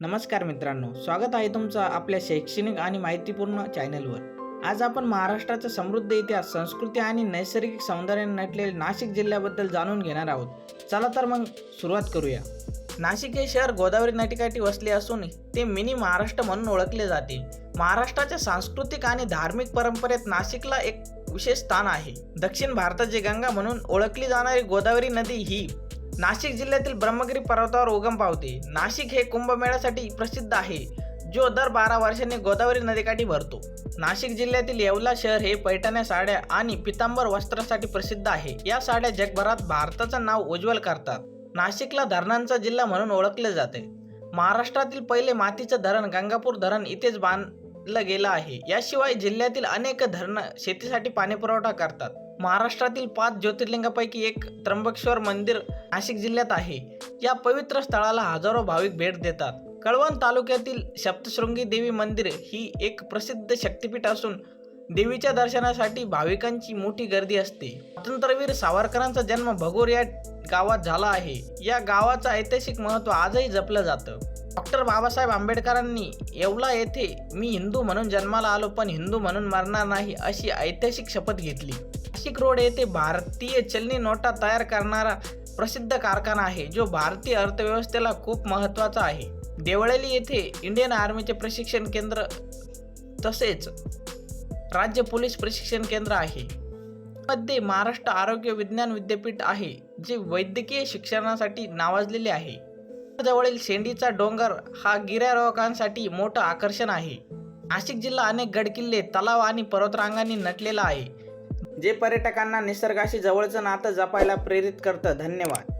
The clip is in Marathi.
नमस्कार मित्रांनो स्वागत आहे तुमचं आपल्या शैक्षणिक आणि माहितीपूर्ण चॅनलवर. आज आपण महाराष्ट्राचा समृद्ध इतिहास संस्कृती आणि नैसर्गिक सौंदर्याने नटलेले नाशिक जिल्ह्याबद्दल जाणून घेणार आहोत. चला तर मग सुरुवात करूया. नाशिक हे शहर गोदावरी नदीकाठी वसले असून ते मिनी महाराष्ट्र म्हणून ओळखले जाते. महाराष्ट्राच्या सांस्कृतिक आणि धार्मिक परंपरेत नाशिकला एक विशेष स्थान आहे. दक्षिण भारताची गंगा म्हणून ओळखली जाणारी गोदावरी नदी ही नाशिक जिल्ह्यातील ब्रह्मगिरी पर्वतावर उगम पावते. नाशिक हे कुंभमेळ्यासाठी प्रसिद्ध आहे जो दर बारा वर्षांनी गोदावरी नदीकाठी भरतो. नाशिक जिल्ह्यातील येवला शहर हे पैठण्या साड्या आणि पितांबर वस्त्रासाठी प्रसिद्ध आहे. या साड्या जगभरात भारताचं नाव उज्ज्वल करतात. नाशिकला धरणांचा जिल्हा म्हणून ओळखले जाते. महाराष्ट्रातील पहिले मातीचं धरण गंगापूर धरण इथेच बांधलं गेलं आहे. याशिवाय जिल्ह्यातील अनेक धरणं शेतीसाठी पाणीपुरवठा करतात. महाराष्ट्रातील पाच ज्योतिर्लिंगापैकी एक त्र्यंबकेश्वर मंदिर नाशिक जिल्ह्यात आहे. या पवित्र स्थळाला हजारो भाविक भेट देतात. कळवण तालुक्यातील सप्तशृंगी देवी मंदिर ही एक प्रसिद्ध शक्तिपीठ असून देवीच्या दर्शनासाठी भाविकांची मोठी गर्दी असते. स्वातंत्र्यवीर सावरकरांचा जन्म भगोर या गावात झाला आहे. या गावाचं ऐतिहासिक महत्त्व आजही जपलं जातं. डॉक्टर बाबासाहेब आंबेडकरांनी येवला येथे मी हिंदू म्हणून जन्माला आलो पण हिंदू म्हणून मरणार नाही अशी ऐतिहासिक शपथ घेतली. नाशिक रोड येथे भारतीय चलनी नोटा तयार करणारा प्रसिद्ध कारखाना आहे जो भारतीय अर्थव्यवस्थेला खूप महत्त्वाचा आहे. देवळली येथे इंडियन आर्मीचे प्रशिक्षण केंद्र तसेच राज्य पोलीस प्रशिक्षण केंद्र आहे. मध्ये महाराष्ट्र आरोग्य विज्ञान विद्यापीठ आहे जे वैद्यकीय शिक्षणासाठी नावाजलेले आहे. जवळील शेंडीचा डोंगर हा गिर्यारोहकांसाठी मोठं आकर्षण आहे. नाशिक जिल्हा अनेक गडकिल्ले तलाव आणि पर्वतरांगांनी नटलेला आहे. जे पर्यटकांना निसर्गाशी जवळचं नातं जपायला प्रेरित करतं. धन्यवाद.